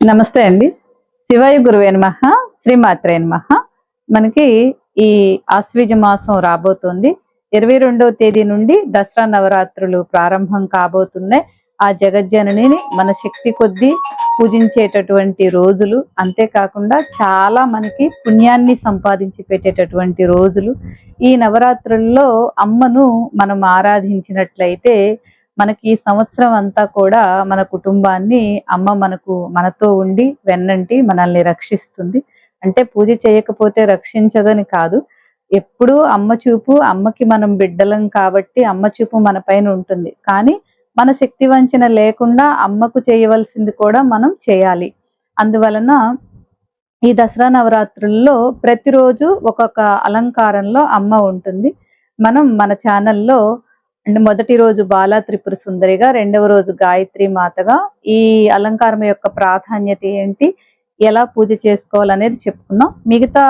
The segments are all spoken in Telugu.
నమస్తే అండి. శివాయ గురువే నమః శ్రీమాత్రే నమః. మనకి ఈ ఆశ్వీజ మాసం రాబోతుంది. ఇరవై రెండవ తేదీ నుండి దసరా నవరాత్రులు ప్రారంభం కాబోతున్నాయి. ఆ జగజ్జననిని మన శక్తి కొద్దీ పూజించేటటువంటి రోజులు అంతేకాకుండా చాలా మనకి పుణ్యాన్ని సంపాదించి పెట్టేటటువంటి రోజులు. ఈ నవరాత్రుల్లో అమ్మను మనం ఆరాధించినట్లయితే మనకి సంవత్సరం అంతా కూడా మన కుటుంబాన్ని అమ్మ మనకు మనతో ఉండి వెన్నంటి మనల్ని రక్షిస్తుంది. అంటే పూజ చేయకపోతే రక్షించదని కాదు. ఎప్పుడూ అమ్మ చూపు అమ్మకి మనం బిడ్డలం కాబట్టి అమ్మ చూపు మన పైన ఉంటుంది. కానీ మన శక్తి వంచన లేకుండా అమ్మకు చేయవలసింది కూడా మనం చేయాలి. అందువలన ఈ దసరా నవరాత్రుల్లో ప్రతిరోజు ఒక్కొక్క అలంకారంలో అమ్మ ఉంటుంది. మనం మన ఛానల్లో అండ్ మొదటి రోజు బాలా త్రిపుర సుందరిగా రెండవ రోజు గాయత్రి మాతగా ఈ అలంకారం యొక్క ప్రాధాన్యత ఏంటి? ఎలా పూజ చేసుకోవాలనేది చెప్పుకున్నాం. మిగతా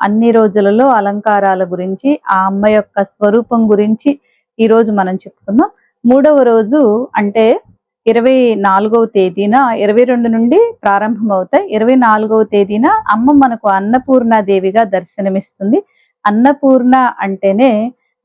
అన్ని రోజులలో అలంకారాల గురించి ఆ అమ్మ యొక్క స్వరూపం గురించి ఈ రోజు మనం చెప్పుకుందాం మూడవ రోజు అంటే ఇరవై నాలుగవ తేదీన ఇరవై రెండు నుండి ప్రారంభం అవుతాయి ఇరవై నాలుగవ తేదీన అమ్మ మనకు అన్నపూర్ణ దేవిగా దర్శనమిస్తుంది. అన్నపూర్ణ అంటేనే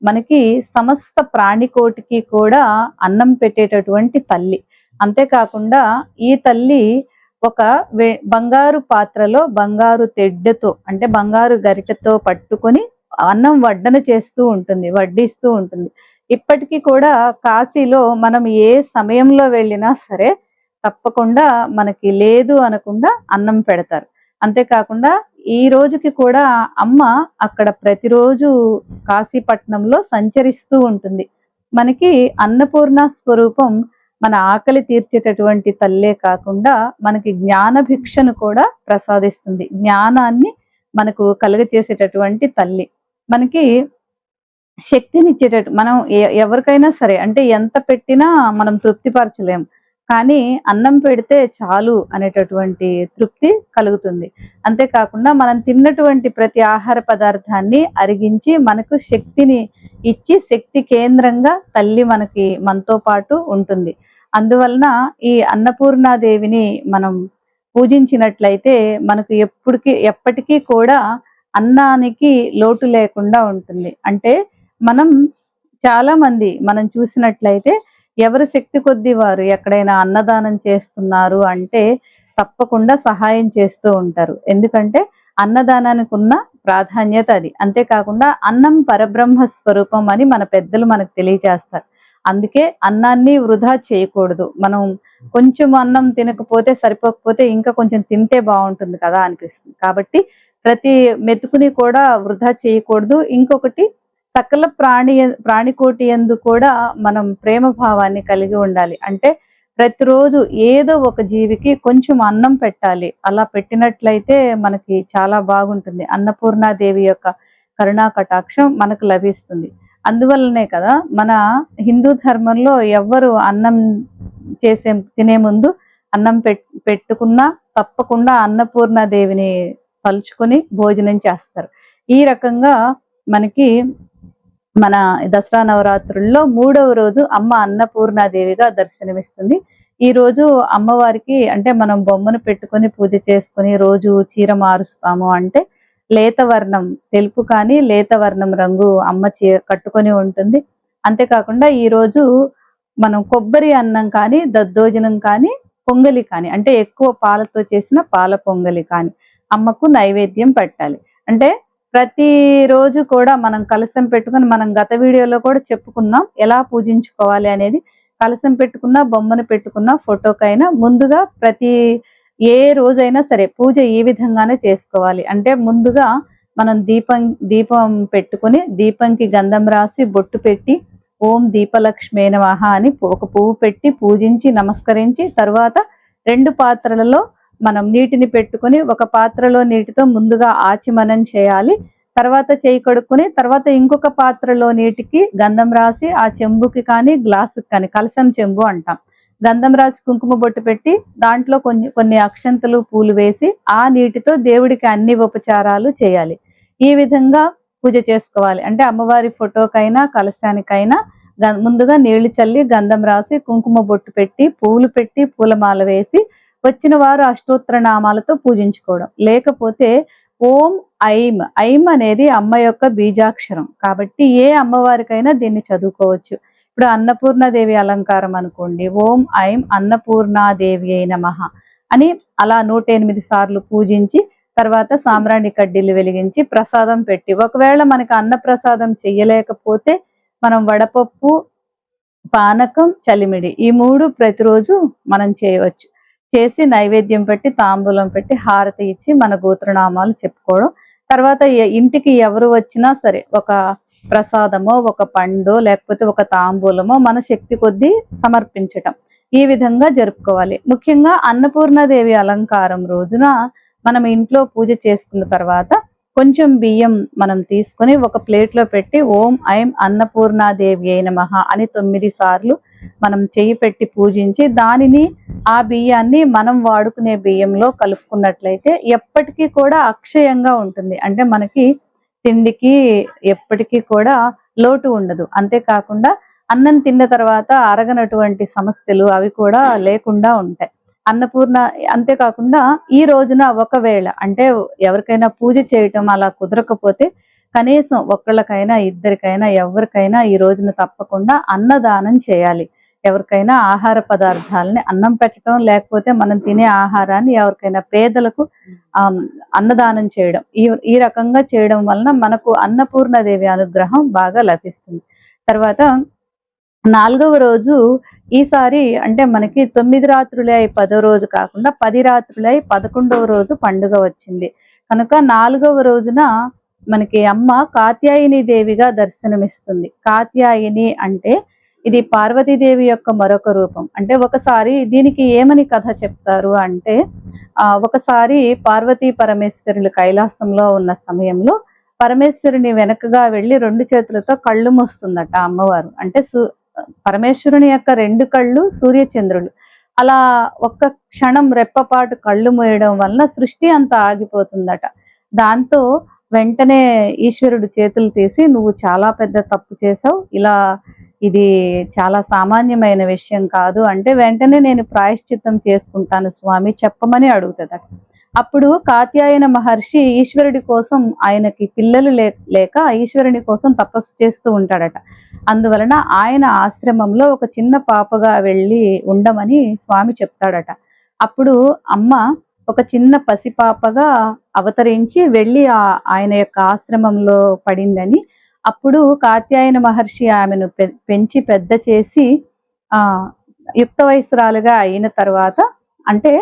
మనకి సమస్త ప్రాణికోటికి కూడా అన్నం పెట్టేటటువంటి తల్లి. అంతేకాకుండా ఈ తల్లి ఒక వే- బంగారు పాత్రలో బంగారు తెడ్డతో అంటే బంగారు గరికతో పట్టుకొని అన్నం వడ్డన చేస్తూ ఉంటుంది వడ్డిస్తూ ఉంటుంది. ఇప్పటికీ కూడా కాశీలో మనం ఏ సమయంలో వెళ్ళినా సరే తప్పకుండా మనకి లేదు అనకుండా అన్నం పెడతారు. అంతేకాకుండా ఈ రోజుకి కూడా అమ్మ అక్కడ ప్రతిరోజు కాశీపట్నంలో సంచరిస్తూ ఉంటుంది. మనకి అన్నపూర్ణ స్వరూపం మన ఆకలి తీర్చేటటువంటి తల్లే కాకుండా మనకి జ్ఞాన భిక్షను కూడా ప్రసాదిస్తుంది. జ్ఞానాన్ని మనకు కలుగచేసేటటువంటి తల్లి. మనకి శక్తినిచ్చేటట్టు మనం ఎ- ఎవరికైనా సరే అంటే ఎంత పెట్టినా మనం తృప్తిపరచలేం. కానీ అన్నం పెడితే చాలు అనేటటువంటి తృప్తి కలుగుతుంది. అంతేకాకుండా మనం తిన్నటువంటి ప్రతి ఆహార పదార్థాన్ని అరిగించి మనకు శక్తిని ఇచ్చి శక్తి కేంద్రంగా తల్లి మనకి మనతో పాటు ఉంటుంది. అందువలన ఈ అన్నపూర్ణాదేవిని మనం పూజించినట్లయితే మనకు ఎప్పటికీ ఎప్పటికీ కూడా అన్నానికి లోటు లేకుండా ఉంటుంది. అంటే మనం చాలామంది మనం చూసినట్లయితే ఎవరి శక్తి కొద్దీ వారు ఎక్కడైనా అన్నదానం చేస్తున్నారు అంటే తప్పకుండా సహాయం చేస్తూ ఉంటారు. ఎందుకంటే అన్నదానానికి ఉన్న ప్రాధాన్యత అది. అంతేకాకుండా అన్నం పరబ్రహ్మ స్వరూపం అని మన పెద్దలు మనకు తెలియజేస్తారు. అందుకే అన్నాన్ని వృధా చేయకూడదు. మనం కొంచెం అన్నం తినకపోతే సరిపోకపోతే ఇంకా కొంచెం తింటే బాగుంటుంది కదా అనిపిస్తుంది. కాబట్టి ప్రతి మెతుకుని కూడా వృధా చేయకూడదు. ఇంకొకటి సకల ప్రాణి ప్రాణికోటి ఎందు కూడా మనం ప్రేమ భావాన్ని కలిగి ఉండాలి. అంటే ప్రతిరోజు ఏదో ఒక జీవికి కొంచెం అన్నం పెట్టాలి. అలా పెట్టినట్లయితే మనకి చాలా బాగుంటుంది. అన్నపూర్ణాదేవి యొక్క కరుణా కటాక్షం మనకు లభిస్తుంది. అందువల్లనే కదా మన హిందూ ధర్మంలో ఎవ్వరు అన్నం చేసే తినే ముందు అన్నం పెట్టుకున్నా తప్పకుండా అన్నపూర్ణాదేవిని తలుచుకొని భోజనం చేస్తారు. ఈ రకంగా మనకి మన దసరా నవరాత్రుల్లో మూడవ రోజు అమ్మ అన్నపూర్ణాదేవిగా దర్శనమిస్తుంది. ఈ రోజు అమ్మవారికి అంటే మనం బొమ్మను పెట్టుకొని పూజ చేసుకుని రోజు చీర మారుస్తాము అంటే లేత వర్ణం తెలుపు కానీ లేత వర్ణం రంగు అమ్మ చీర కట్టుకొని ఉంటుంది. అంతేకాకుండా ఈరోజు మనం కొబ్బరి అన్నం కానీ దద్దోజనం కానీ పొంగలి కానీ అంటే ఎక్కువ పాలతో చేసిన పాల పొంగలి కానీ అమ్మకు నైవేద్యం పెట్టాలి. అంటే ప్రతి రోజు కూడా మనం కలశం పెట్టుకుని మనం గత వీడియోలో కూడా చెప్పుకున్నాం. ఎలా పూజించుకోవాలి అనేది కలశం పెట్టుకున్న బొమ్మను పెట్టుకున్న ఫోటోకైనా ముందుగా ప్రతి ఏ రోజైనా సరే పూజ ఈ విధంగానే చేసుకోవాలి. అంటే ముందుగా మనం దీపం దీపం పెట్టుకుని దీపంకి గంధం రాసి బొట్టు పెట్టి ఓం దీపలక్ష్మే నమః అని ఒక పువ్వు పెట్టి పూజించి నమస్కరించి తర్వాత రెండు పాత్రలలో మనం నీటిని పెట్టుకొని ఒక పాత్రలో నీటితో ముందుగా ఆచిమనం చేయాలి. తర్వాత చేయి కడుక్కుని తర్వాత ఇంకొక పాత్రలో నీటికి గంధం రాసి ఆ చెంబుకి కానీ గ్లాసుకి కానీ కలసం చెంబు అంటాం. గంధం రాసి కుంకుమ బొట్టు పెట్టి దాంట్లో కొన్ని కొన్ని అక్షంతలు పూలు వేసి ఆ నీటితో దేవుడికి అన్ని ఉపచారాలు చేయాలి. ఈ విధంగా పూజ చేసుకోవాలి. అంటే అమ్మవారి ఫోటోకైనా కలశానికైనా గం- ముందుగా నీళ్ళు చల్లి గంధం రాసి కుంకుమ బొట్టు పెట్టి పూలు పెట్టి పూలమాల వేసి వచ్చిన వారు అష్టోత్తర నామాలతో పూజించుకోవడం. లేకపోతే ఓం ఐం ఐం అనేది అమ్మ యొక్క బీజాక్షరం. కాబట్టి ఏ అమ్మవారికైనా దీన్ని చదువుకోవచ్చు. ఇప్పుడు అన్నపూర్ణదేవి అలంకారం అనుకోండి. ఓం ఐం అన్నపూర్ణాదేవి అయిన మహా అని అలా నూట ఎనిమిది సార్లు పూజించి తర్వాత సాంబ్రాణి కడ్డీలు వెలిగించి ప్రసాదం పెట్టి ఒకవేళ మనకి అన్న ప్రసాదం చెయ్యలేకపోతే మనం వడపప్పు పానకం చలిమిడి ఈ మూడు ప్రతిరోజు మనం చేయవచ్చు. చేసి నైవేద్యం పెట్టి తాంబూలం పెట్టి హారతి ఇచ్చి మన గోత్రనామాలు చెప్పుకోవడం. తర్వాత ఇంటికి ఎవరు వచ్చినా సరే ఒక ప్రసాదమో ఒక పండు లేకపోతే ఒక తాంబూలమో మన శక్తి కొద్దీ సమర్పించటం. ఈ విధంగా జరుపుకోవాలి. ముఖ్యంగా అన్నపూర్ణదేవి అలంకారం రోజున మనం ఇంట్లో పూజ చేసుకున్న తర్వాత కొంచెం బియ్యం మనం తీసుకొని ఒక ప్లేట్లో పెట్టి ఓం ఐం అన్నపూర్ణాదేవి అయిన మహా అని తొమ్మిది సార్లు మనం చేయి పెట్టి పూజించి దానిని ఆ బియ్యాన్ని మనం వాడుకునే బియ్యంలో కలుపుకున్నట్లయితే ఎప్పటికీ కూడా అక్షయంగా ఉంటుంది. అంటే మనకి తిండికి ఎప్పటికీ కూడా లోటు ఉండదు. అంతేకాకుండా అన్నం తిన్న తర్వాత అరగనటువంటి సమస్యలు అవి కూడా లేకుండా ఉంటాయి. అన్నపూర్ణ అంతేకాకుండా ఈ రోజున ఒకవేళ అంటే ఎవరికైనా పూజ చేయటం అలా కుదరకపోతే కనీసం ఒక్కళ్ళకైనా ఇద్దరికైనా ఎవరికైనా ఈ రోజున తప్పకుండా అన్నదానం చేయాలి. ఎవరికైనా ఆహార పదార్థాలని అన్నం పెట్టడం లేకపోతే మనం తినే ఆహారాన్ని ఎవరికైనా పేదలకు అన్నదానం చేయడం. ఈ ఈ రకంగా చేయడం వలన మనకు అన్నపూర్ణదేవి అనుగ్రహం బాగా లభిస్తుంది. తర్వాత నాలుగవ రోజు ఈసారి అంటే మనకి తొమ్మిది రాత్రులే అయి పదో రోజు కాకుండా పది రాత్రులై పదకొండవ రోజు పండుగ వచ్చింది. కనుక నాలుగవ రోజున మనకి అమ్మ కాత్యాయని దేవిగా దర్శనమిస్తుంది. కాత్యాయని అంటే ఇది పార్వతీదేవి యొక్క మరొక రూపం. అంటే ఒకసారి దీనికి ఏమని కథ చెప్తారు అంటే ఒకసారి పార్వతీ పరమేశ్వరులు కైలాసంలో ఉన్న సమయంలో పరమేశ్వరుని వెనకగా వెళ్ళి రెండు చేతులతో కళ్ళు మూస్తుందట అమ్మవారు. అంటే సూ పరమేశ్వరుని యొక్క రెండు కళ్ళు సూర్యచంద్రులు. అలా ఒక్క క్షణం రెప్పపాటు కళ్ళు మూయడం వలన సృష్టి అంతా ఆగిపోతుందట. దాంతో వెంటనే ఈశ్వరుడు చేతులు తీసి నువ్వు చాలా పెద్ద తప్పు చేసావు ఇలా ఇది చాలా సామాన్యమైన విషయం కాదు. అంటే వెంటనే నేను ప్రాయశ్చిత్తం చేసుకుంటాను స్వామి చెప్పమని అడుగుతుందట అప్పుడు కాత్యాయన మహర్షి ఈశ్వరుడి కోసం ఆయనకి పిల్లలు లే లేక ఈశ్వరుని కోసం తపస్సు చేస్తూ ఉంటాడట. అందువలన ఆయన ఆశ్రమంలో ఒక చిన్న పాపగా వెళ్ళి ఉండమని స్వామి చెప్తాడట. అప్పుడు అమ్మ ఒక చిన్న పసిపాపగా అవతరించి వెళ్ళి ఆయన యొక్క ఆశ్రమంలో పడిందని. అప్పుడు కాత్యాయన మహర్షి ఆమెను పె- పెంచి పెద్ద చేసి ఆ యుక్త వయసురాలుగా అయిన తర్వాత అంటే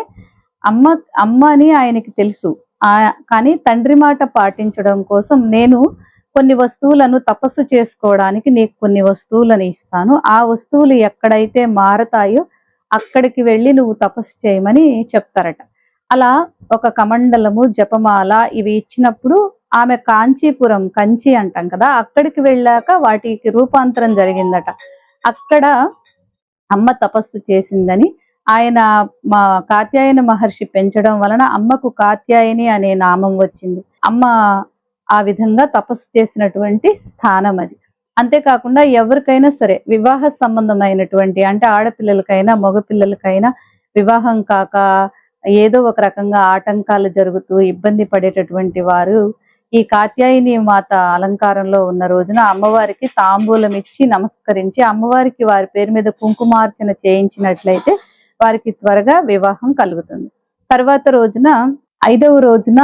అమ్మ అమ్మ అని ఆయనకి తెలుసు. కానీ తండ్రి మాట పాటించడం కోసం నేను కొన్ని వస్తువులను తపస్సు చేసుకోవడానికి నీకు కొన్ని వస్తువులను ఇస్తాను. ఆ వస్తువులు ఎక్కడైతే మారతాయో అక్కడికి వెళ్ళి నువ్వు తపస్సు చేయమని చెప్తారట. అలా ఒక కమండలము జపమాల ఇవి ఇచ్చినప్పుడు ఆమె కాంచీపురం కంచి అంటాం కదా అక్కడికి వెళ్ళాక వాటికి రూపాంతరం జరిగిందట. అక్కడ అమ్మ తపస్సు చేసిందని ఆయన మా కాత్యాయని మహర్షి పెంచడం వలన అమ్మకు కాత్యాయని అనే నామం వచ్చింది. అమ్మ ఆ విధంగా తపస్సు చేసినటువంటి స్థానం అది. అంతేకాకుండా ఎవరికైనా సరే వివాహ సంబంధమైనటువంటి అంటే ఆడపిల్లలకైనా మగపిల్లలకైనా వివాహం కాక ఏదో ఒక రకంగా ఆటంకాలు జరుగుతూ ఇబ్బంది పడేటటువంటి వారు ఈ కాత్యాయని మాత అలంకారంలో ఉన్న రోజున అమ్మవారికి తాంబూలం ఇచ్చి నమస్కరించి అమ్మవారికి వారి పేరు మీద కుంకుమార్చన చేయించినట్లయితే వారికి త్వరగా వివాహం కలుగుతుంది. తర్వాత రోజున ఐదవ రోజున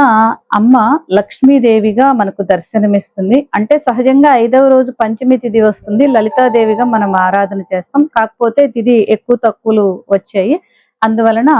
అమ్మ లక్ష్మీదేవిగా మనకు దర్శనమిస్తుంది. అంటే సహజంగా ఐదవ రోజు పంచమి తిథి వస్తుంది. లలితాదేవిగా మనం ఆరాధన చేస్తాం. కాకపోతే తిథి ఎక్కువ తక్కువలు వచ్చాయి. అందువలన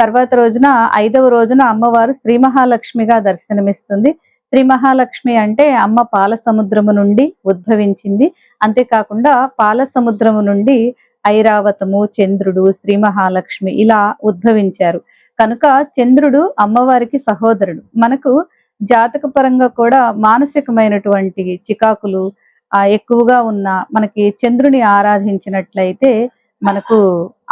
తర్వాత రోజున ఐదవ రోజున అమ్మవారు శ్రీ మహాలక్ష్మిగా దర్శనమిస్తుంది. శ్రీ మహాలక్ష్మి అంటే అమ్మ పాల సముద్రము నుండి ఉద్భవించింది. అంతేకాకుండా పాల సముద్రము నుండి ఐరావతము చంద్రుడు శ్రీ మహాలక్ష్మి ఇలా ఉద్భవించారు. కనుక చంద్రుడు అమ్మవారికి సహోదరుడు. మనకు జాతక పరంగా కూడా మానసికమైనటువంటి చికాకులు ఎక్కువగా ఉన్న మనకి చంద్రుని ఆరాధించినట్లయితే మనకు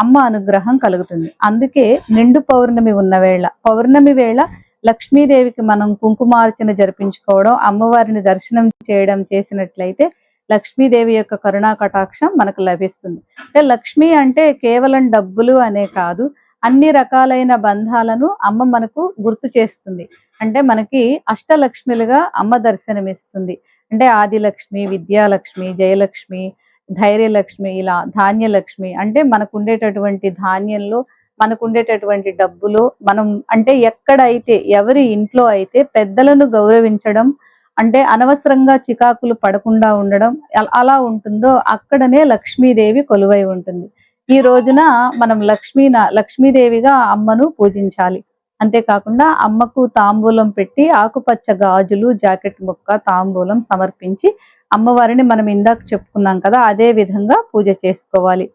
అమ్మ అనుగ్రహం కలుగుతుంది. అందుకే నిండు పౌర్ణమి ఉన్న వేళ పౌర్ణమి వేళ లక్ష్మీదేవికి మనం కుంకుమార్చన జరిపించుకోవడం అమ్మవారిని దర్శనం చేయడం చేసినట్లయితే లక్ష్మీదేవి యొక్క కరుణా కటాక్షం మనకు లభిస్తుంది. అంటే లక్ష్మి అంటే కేవలం డబ్బులు అనే కాదు అన్ని రకాలైన బంధాలను అమ్మ మనకు గుర్తు చేస్తుంది. అంటే మనకి అష్టలక్ష్మిలుగా అమ్మ దర్శనమిస్తుంది. అంటే ఆదిలక్ష్మి విద్యాలక్ష్మి జయలక్ష్మి ధైర్యలక్ష్మి ఇలా ధాన్యలక్ష్మి అంటే మనకు ఉండేటటువంటి ధాన్యంలో మనకు ఉండేటటువంటి డబ్బులు మనం అంటే ఎక్కడైతే ఎవరి ఇంట్లో అయితే పెద్దలను గౌరవించడం అంటే అనవసరంగా చికాకులు పడకుండా ఉండడం అలా ఉంటుందో అక్కడనే లక్ష్మీదేవి కొలువై ఉంటుంది. ఈ రోజున మనం లక్ష్మీ లక్ష్మీదేవిగా అమ్మను పూజించాలి. అంతేకాకుండా అమ్మకు తాంబూలం పెట్టి ఆకుపచ్చ గాజులు జాకెట్ ముక్క తాంబూలం సమర్పించి అమ్మవారిని మనం ఇందాక చెప్పుకున్నాం కదా అదే విధంగా పూజ చేసుకోవాలి.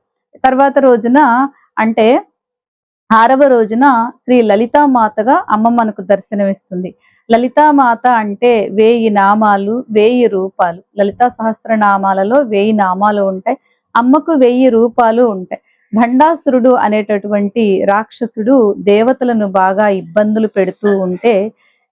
తర్వాత రోజున అంటే ఆరవ రోజున శ్రీ లలితామాతగా అమ్మ మనకు దర్శనమిస్తుంది. లలితామాత అంటే వేయి నామాలు వేయి రూపాలు. లలితా సహస్రనామాలలో వేయి నామాలు ఉంటాయి. అమ్మకు వెయ్యి రూపాలు ఉంటాయి. భండాసురుడు అనేటటువంటి రాక్షసుడు దేవతలను బాగా ఇబ్బందులు పెడుతూ ఉంటే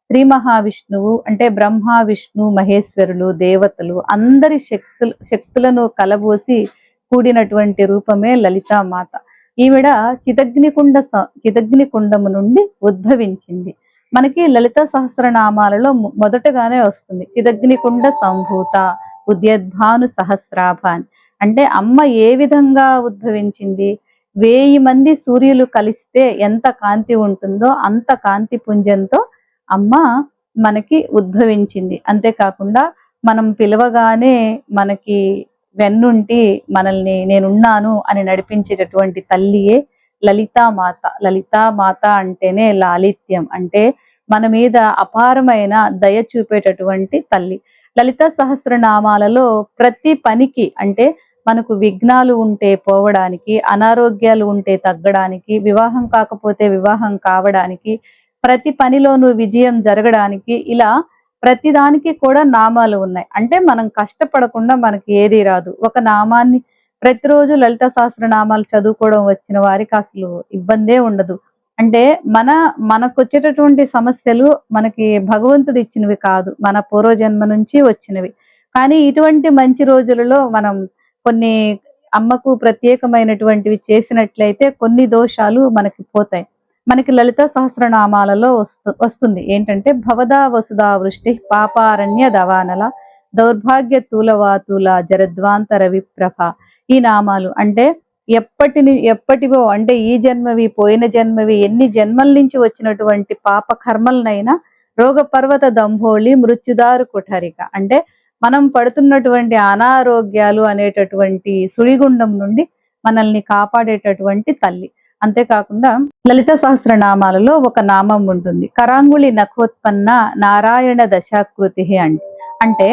శ్రీ మహావిష్ణువు అంటే బ్రహ్మ విష్ణు మహేశ్వరులు దేవతలు అందరి శక్తులు శక్తులను కలబోసి కూడినటువంటి రూపమే లలితామాత ఈవిడ చిదగ్నికుండ స- చిదగ్నికుండము నుండి ఉద్భవించింది. మనకి లలిత సహస్రనామాలలో మొ- మొదటగానే వస్తుంది. చిదగ్నికుండ సంభూత ఉద్యద్భాను సహస్రాభాన్. అంటే అమ్మ ఏ విధంగా ఉద్భవించింది? వేయి మంది సూర్యులు కలిస్తే ఎంత కాంతి ఉంటుందో అంత కాంతి పుంజంతో అమ్మ మనకి ఉద్భవించింది. అంతేకాకుండా మనం పిలవగానే మనకి వెన్నుంటి మనల్ని నేనున్నాను అని నడిపించేటటువంటి తల్లియే లలితామాత. లలితామాత అంటేనే లాలిత్యం. అంటే మన మీద అపారమైన దయ చూపేటటువంటి తల్లి. లలిత సహస్రనామాలలో ప్రతి పనికి అంటే మనకు విఘ్నాలు ఉంటే పోవడానికి అనారోగ్యాలు ఉంటే తగ్గడానికి వివాహం కాకపోతే వివాహం కావడానికి ప్రతి పనిలోనూ విజయం జరగడానికి ఇలా ప్రతి దానికి కూడా నామాలు ఉన్నాయి. అంటే మనం కష్టపడకుండా మనకి ఏది రాదు. ఒక నామాన్ని ప్రతిరోజు లలిత సహస్రనామాలు చదువుకోవడం వచ్చిన వారికి అసలు ఇబ్బందే ఉండదు. అంటే మన మనకు వచ్చేటటువంటి సమస్యలు మనకి భగవంతుడు ఇచ్చినవి కాదు. మన పూర్వజన్మ నుంచి వచ్చినవి. కానీ ఇటువంటి మంచి రోజులలో మనం కొన్ని అమ్మకు ప్రత్యేకమైనటువంటివి చేసినట్లయితే కొన్ని దోషాలు మనకి పోతాయి. మనకి లలిత సహస్రనామాలలో వస్తు వస్తుంది. ఏంటంటే భవదా వసుదా వృష్టి పాపారణ్య దవానల దౌర్భాగ్య తూలవాతుల జరద్వాంతర విప్రభ ఈ నామాలు. అంటే ఎప్పటిని ఎప్పటివో అంటే ఈ జన్మవి పోయిన జన్మవి ఎన్ని జన్మల నుంచి వచ్చినటువంటి పాప కర్మలనైనా రోగ పర్వత దంభోళి మృత్యుదారు కుఠరిక. అంటే మనం పడుతున్నటువంటి అనారోగ్యాలు అనేటటువంటి సుడిగుండం నుండి మనల్ని కాపాడేటటువంటి తల్లి. అంతేకాకుండా లలిత సహస్రనామాలలో ఒక నామం ఉంటుంది. కరాంగుళి నఖోత్పన్న నారాయణ దశాకృతి అంటే అంటే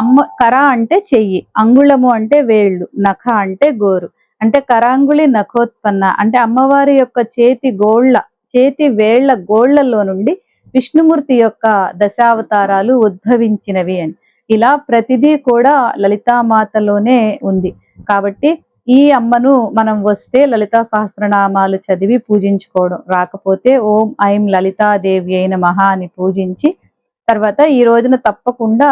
అమ్మ కర అంటే చెయ్యి అంగుళము అంటే వేళ్ళు నఖ అంటే గోరు. అంటే కరాంగుళి నఖోత్పన్న అంటే అమ్మవారి యొక్క చేతి గోళ్ళ చేతి వేళ్ళ గోళ్ళలో నుండి విష్ణుమూర్తి యొక్క దశావతారాలు ఉద్భవించినవి అని. ఇలా ప్రతిదీ కూడా లలితామాతలోనే ఉంది. కాబట్టి ఈ అమ్మను మనం వస్తే లలితా సహస్రనామాలు చదివి పూజించుకోవడం. రాకపోతే ఓం ఐం లలితాదేవి అయిన మహా అని పూజించి తర్వాత ఈ రోజున తప్పకుండా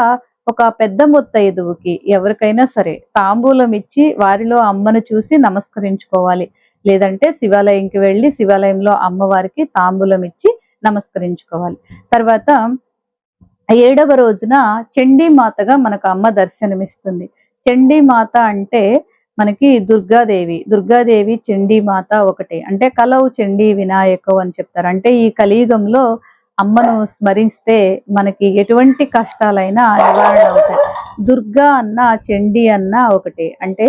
ఒక పెద్ద ముత్తైదువుకి ఎవరికైనా సరే తాంబూలం ఇచ్చి వారిలో అమ్మను చూసి నమస్కరించుకోవాలి. లేదంటే శివాలయంకి వెళ్ళి శివాలయంలో అమ్మవారికి తాంబూలం ఇచ్చి నమస్కరించుకోవాలి. తర్వాత ఏడవ రోజున చండీమాతగా మనకు అమ్మ దర్శనమిస్తుంది. చండీమాత అంటే మనకి దుర్గాదేవి. దుర్గాదేవి చండీ మాత ఒకటే. అంటే కలవు చండీ వినాయకం అని చెప్తారు. అంటే ఈ కలియుగంలో అమ్మను స్మరిస్తే మనకి ఎటువంటి కష్టాలైనా నివారణ అవుతాయి దుర్గా అన్న చండీ అన్న ఒకటే. అంటే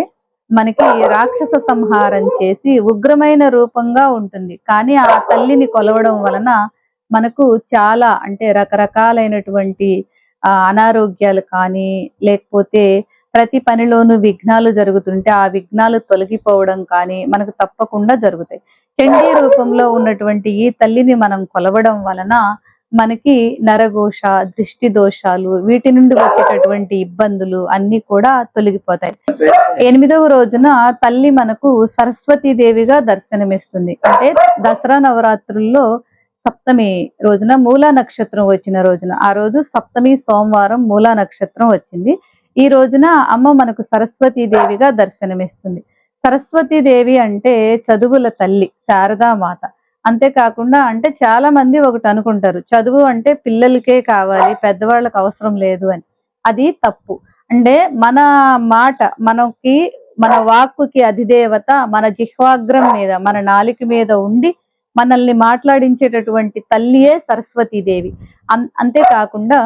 మనకి రాక్షస సంహారం చేసి ఉగ్రమైన రూపంగా ఉంటుంది. కానీ ఆ తల్లిని కొలవడం వలన మనకు చాలా అంటే రకరకాలైనటువంటి అనారోగ్యాలు కానీ లేకపోతే ప్రతి పనిలోనూ విఘ్నాలు జరుగుతుంటే ఆ విఘ్నాలు తొలగిపోవడం కానీ మనకు తప్పకుండా జరుగుతాయి. చండీ రూపంలో ఉన్నటువంటి ఈ తల్లిని మనం కొలవడం వలన మనకి నరఘోష దృష్టి దోషాలు వీటి నుండి వచ్చేటటువంటి ఇబ్బందులు అన్ని కూడా తొలగిపోతాయి. ఎనిమిదవ రోజున తల్లి మనకు సరస్వతీ దేవిగా దర్శనమిస్తుంది. అంటే దసరా నవరాత్రుల్లో సప్తమి రోజున మూలా నక్షత్రం వచ్చిన రోజున. ఆ రోజు సప్తమి సోమవారం మూలా నక్షత్రం వచ్చింది. ఈ రోజున అమ్మ మనకు సరస్వతీదేవిగా దర్శనమిస్తుంది. సరస్వతీదేవి అంటే చదువుల తల్లి శారదామాత అంతేకాకుండా అంటే చాలా మంది ఒకటి అనుకుంటారు చదువు అంటే పిల్లలకే కావాలి పెద్దవాళ్ళకి అవసరం లేదు అని. అది తప్పు. అంటే మన మాట మనకి మన వాక్కుకి అధిదేవత మన జిహ్వాగ్రం మీద మన నాలిక మీద ఉండి మనల్ని మాట్లాడించేటటువంటి తల్లియే సరస్వతీదేవి అంతేకాకుండా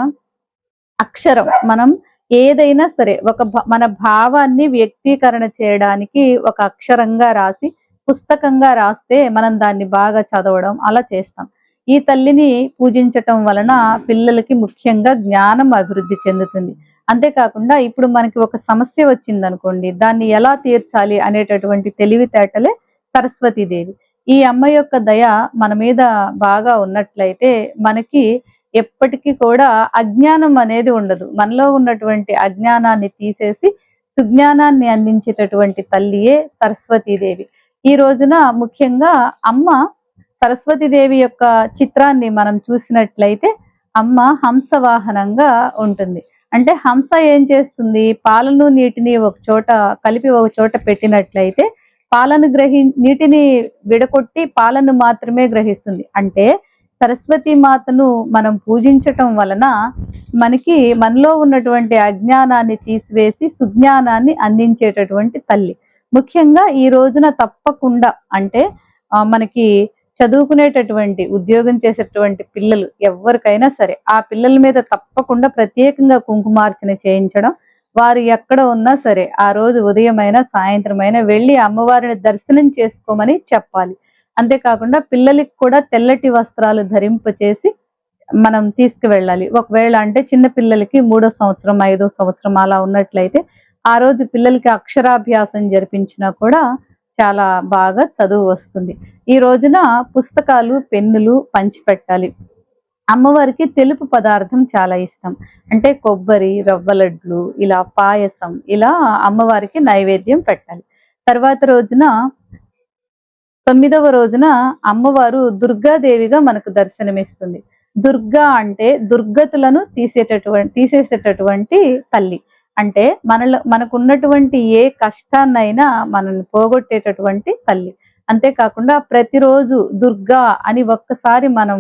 అక్షరం మనం ఏదైనా సరే ఒక మన భావాన్ని వ్యక్తీకరణ చేయడానికి ఒక అక్షరంగా రాసి పుస్తకంగా రాస్తే మనం దాన్ని బాగా చదవడం అలా చేస్తాం. ఈ తల్లిని పూజించటం వలన పిల్లలకి ముఖ్యంగా జ్ఞానం అభివృద్ధి చెందుతుంది. అంతేకాకుండా ఇప్పుడు మనకి ఒక సమస్య వచ్చింది అనుకోండి దాన్ని ఎలా తీర్చాలి అనేటటువంటి తెలివితేటలే సరస్వతీదేవి. ఈ అమ్మ యొక్క దయ మన మీద బాగా ఉన్నట్లయితే మనకి ఎప్పటికీ కూడా అజ్ఞానం అనేది ఉండదు. మనలో ఉన్నటువంటి అజ్ఞానాన్ని తీసేసి సుజ్ఞానాన్ని అందించేటటువంటి తల్లియే సరస్వతీదేవి. ఈ రోజున ముఖ్యంగా అమ్మ సరస్వతీదేవి యొక్క చిత్రాన్ని మనం చూసినట్లయితే అమ్మ హంస వాహనంగా ఉంటుంది. అంటే హంస ఏం చేస్తుంది? పాలను నీటిని ఒక చోట కలిపి ఒక చోట పెట్టినట్లయితే పాలను గ్రహి నీటిని విడగొట్టి పాలను మాత్రమే గ్రహిస్తుంది. అంటే సరస్వతి మాతను మనం పూజించటం వలన మనకి మనలో ఉన్నటువంటి అజ్ఞానాన్ని తీసివేసి సుజ్ఞానాన్ని అందించేటటువంటి తల్లి. ముఖ్యంగా ఈ రోజున తప్పకుండా అంటే మనకి చదువుకునేటటువంటి ఉద్యోగం చేసేటటువంటి పిల్లలు ఎవరికైనా సరే ఆ పిల్లల మీద తప్పకుండా ప్రత్యేకంగా కుంకుమార్చన చేయించడం వారు ఎక్కడ ఉన్నా సరే ఆ రోజు ఉదయమైనా సాయంత్రమైనా వెళ్ళి అమ్మవారిని దర్శనం చేసుకోమని చెప్పాలి. అంతేకాకుండా పిల్లలకి కూడా తెల్లటి వస్త్రాలు ధరింపచేసి మనం తీసుకువెళ్ళాలి. ఒకవేళ అంటే చిన్న పిల్లలకి మూడో సంవత్సరం ఐదో సంవత్సరం అలా ఉన్నట్లయితే ఆ రోజు పిల్లలకి అక్షరాభ్యాసం జరిపించినా కూడా చాలా బాగా చదువు వస్తుంది. ఈ రోజున పుస్తకాలు పెన్నులు పంచిపెట్టాలి. అమ్మవారికి తెలుపు పదార్థం చాలా ఇష్టం. అంటే కొబ్బరి రవ్వ లడ్లు ఇలా పాయసం ఇలా అమ్మవారికి నైవేద్యం పెట్టాలి. తర్వాత రోజున తొమ్మిదవ రోజున అమ్మవారు దుర్గాదేవిగా మనకు దర్శనమిస్తుంది. దుర్గా అంటే దుర్గతులను తీసేటటువంటి తీసేసేటటువంటి తల్లి. అంటే మనలో మనకున్నటువంటి ఏ కష్టాన్నైనా మనల్ని పోగొట్టేటటువంటి తల్లి. అంతేకాకుండా ప్రతిరోజు దుర్గా అని ఒక్కసారి మనం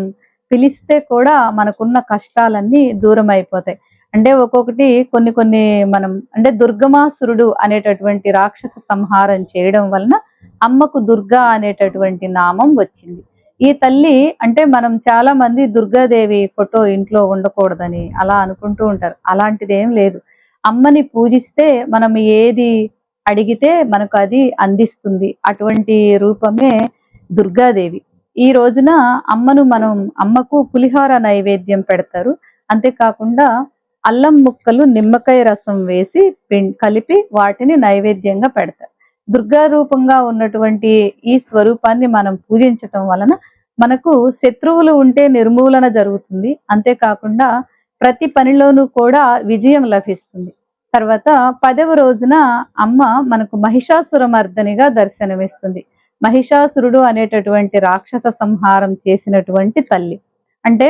పిలిస్తే కూడా మనకున్న కష్టాలన్నీ దూరం అయిపోతాయి అంటే ఒక్కొక్కటి కొన్ని కొన్ని మనం అంటే దుర్గమాసురుడు అనేటటువంటి రాక్షస సంహారం చేయడం వలన అమ్మకు దుర్గా అనేటటువంటి నామం వచ్చింది. ఈ తల్లి అంటే మనం చాలా మంది దుర్గాదేవి ఫోటో ఇంట్లో ఉండకూడదని అలా అనుకుంటూ ఉంటారు. అలాంటిది ఏం లేదు. అమ్మని పూజిస్తే మనం ఏది అడిగితే మనకు అది అందిస్తుంది. అటువంటి రూపమే దుర్గాదేవి. ఈ రోజున అమ్మను మనం అమ్మకు పులిహార నైవేద్యం పెడతారు. అంతేకాకుండా అల్లం ముక్కలు నిమ్మకాయ రసం వేసి పిం- కలిపి వాటిని నైవేద్యంగా పెడతారు. దుర్గా రూపంగా ఉన్నటువంటి ఈ స్వరూపాన్ని మనం పూజించటం వలన మనకు శత్రువులు ఉంటే నిర్మూలన జరుగుతుంది. అంతేకాకుండా ప్రతి పనిలోనూ కూడా విజయం లభిస్తుంది. తర్వాత పదవ రోజున అమ్మ మనకు మహిషాసురమర్దనిగా దర్శనమిస్తుంది. మహిషాసురుడు అనేటటువంటి రాక్షస సంహారం చేసినటువంటి తల్లి. అంటే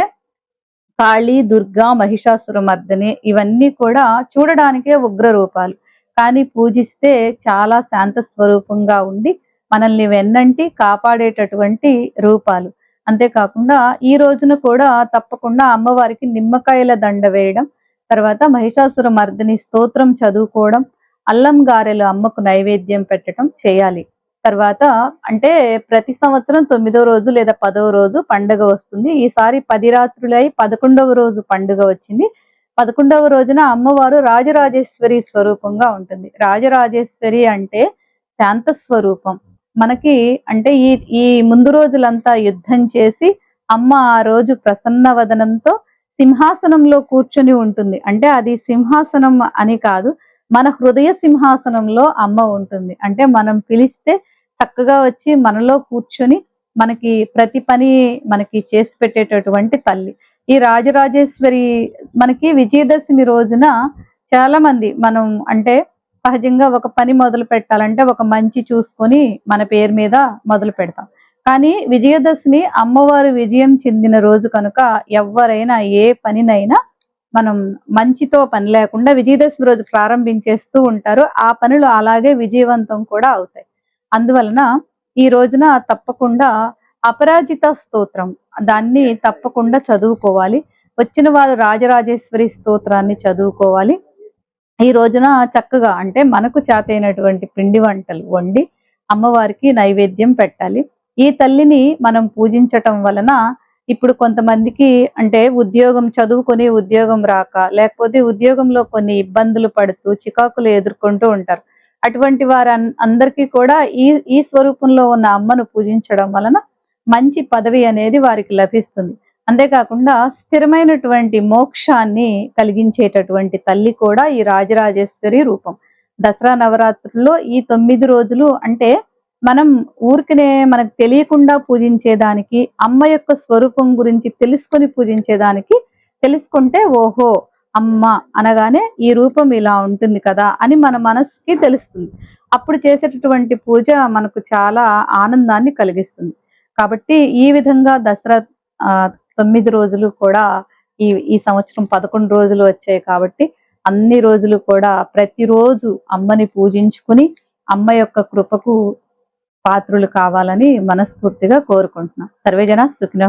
కాళీ దుర్గా మహిషాసురమర్దని ఇవన్నీ కూడా చూడడానికే ఉగ్ర రూపాలు కానీ పూజిస్తే చాలా శాంత స్వరూపంగా ఉండి మనల్ని వెన్నంటి కాపాడేటటువంటి రూపాలు. అంతేకాకుండా ఈ రోజున కూడా తప్పకుండా అమ్మవారికి నిమ్మకాయల దండ వేయడం తర్వాత మహిషాసుర మర్దిని స్తోత్రం చదువుకోవడం అల్లం గారెలు అమ్మకు నైవేద్యం పెట్టడం చేయాలి. తర్వాత అంటే ప్రతి సంవత్సరం తొమ్మిదో రోజు లేదా పదవ రోజు పండుగ వస్తుంది. ఈసారి పది రాత్రులై పదకొండవ రోజు పండుగ వచ్చింది. పదకొండవ రోజున అమ్మవారు రాజరాజేశ్వరి స్వరూపంగా ఉంటుంది. రాజరాజేశ్వరి అంటే శాంత స్వరూపం. మనకి అంటే ఈ ఈ ముందు రోజులంతా యుద్ధం చేసి అమ్మ ఆ రోజు ప్రసన్న వదనంతో సింహాసనంలో కూర్చొని ఉంటుంది. అంటే అది సింహాసనం అని కాదు మన హృదయ సింహాసనంలో అమ్మ ఉంటుంది. అంటే మనం పిలిస్తే చక్కగా వచ్చి మనలో కూర్చొని మనకి ప్రతి పని మనకి చేసి పెట్టేటటువంటి తల్లి. ఈ రాజరాజేశ్వరి మనకి విజయదశమి రోజున చాలా మంది మనం అంటే సహజంగా ఒక పని మొదలు పెట్టాలంటే ఒక మంచి చూసుకొని మన పేరు మీద మొదలు పెడతాం. కానీ విజయదశమి అమ్మవారు విజయం చెందిన రోజు కనుక ఎవరైనా ఏ పనినైనా మనం మంచితో పని లేకుండా విజయదశమి రోజు ప్రారంభించేస్తూ ఉంటారు. ఆ పనులు అలాగే విజయవంతం కూడా అవుతాయి. అందువలన ఈ రోజున తప్పకుండా అపరాజిత స్తోత్రం. దాన్ని తప్పకుండా చదువుకోవాలి. వచ్చిన వారు రాజరాజేశ్వరి స్తోత్రాన్ని చదువుకోవాలి. ఈ రోజున చక్కగా అంటే మనకు చేతైనటువంటి పిండి వంటలు వండి అమ్మవారికి నైవేద్యం పెట్టాలి. ఈ తల్లిని మనం పూజించటం వలన ఇప్పుడు కొంతమందికి అంటే ఉద్యోగం చదువుకొని ఉద్యోగం రాక లేకపోతే ఉద్యోగంలో కొన్ని ఇబ్బందులు పడుతూ చికాకులు ఎదుర్కొంటూ ఉంటారు. అటువంటి వారు అందరికీ కూడా ఈ ఈ స్వరూపంలో ఉన్న అమ్మను పూజించడం వలన మంచి పదవి అనేది వారికి లభిస్తుంది. అంతేకాకుండా స్థిరమైనటువంటి మోక్షాన్ని కలిగించేటటువంటి తల్లి కూడా ఈ రాజరాజేశ్వరి రూపం. దసరా నవరాత్రుల్లో ఈ తొమ్మిది రోజులు అంటే మనం ఊరికనే మనకు తెలియకుండా పూజించేదానికి అమ్మ యొక్క స్వరూపం గురించి తెలుసుకొని పూజించేదానికి తెలుసుకుంటే ఓహో అమ్మ అనగానే ఈ రూపం ఇలా ఉంటుంది కదా అని మన మనసుకి తెలుస్తుంది. అప్పుడు చేసేటటువంటి పూజ మనకు చాలా ఆనందాన్ని కలిగిస్తుంది. కాబట్టి ఈ విధంగా దసరా ఆ, తొమ్మిది రోజులు కూడా ఈ ఈ సంవత్సరం పదకొండు రోజులు వచ్చాయి కాబట్టి అన్ని రోజులు కూడా ప్రతిరోజు అమ్మని పూజించుకుని అమ్మ యొక్క కృపకు పాత్రులు కావాలని మనస్ఫూర్తిగా కోరుకుంటున్నాం. సర్వేజన సుఖినో